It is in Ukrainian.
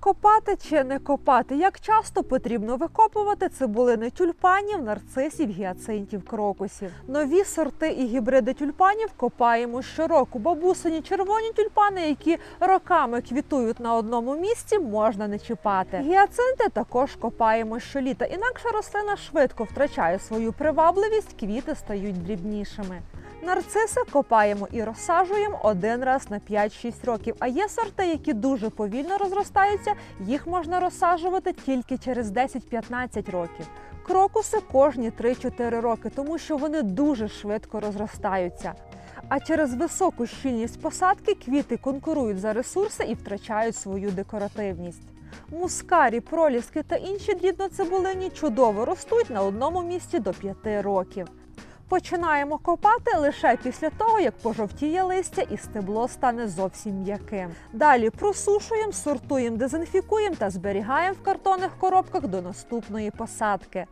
Копати чи не копати? Як часто потрібно викопувати цибулини тюльпанів, нарцисів, гіацинтів, крокусів? Нові сорти і гібриди тюльпанів копаємо щороку. Бабусині червоні тюльпани, які роками квітують на одному місці, можна не чіпати. Гіацинти також копаємо щоліта. Інакше рослина швидко втрачає свою привабливість, квіти стають дрібнішими. Нарциси копаємо і розсаджуємо один раз на 5-6 років. А є сорти, які дуже повільно розростаються, їх можна розсаджувати тільки через 10-15 років. Крокуси кожні 3-4 роки, тому що вони дуже швидко розростаються. А через високу щільність посадки квіти конкурують за ресурси і втрачають свою декоративність. Мускарі, проліски та інші дрібноцибулині чудово ростуть на одному місці до 5 років. Починаємо копати лише після того, як пожовтіє листя і стебло стане зовсім м'яким. Далі просушуємо, сортуємо, дезінфікуємо та зберігаємо в картонних коробках до наступної посадки.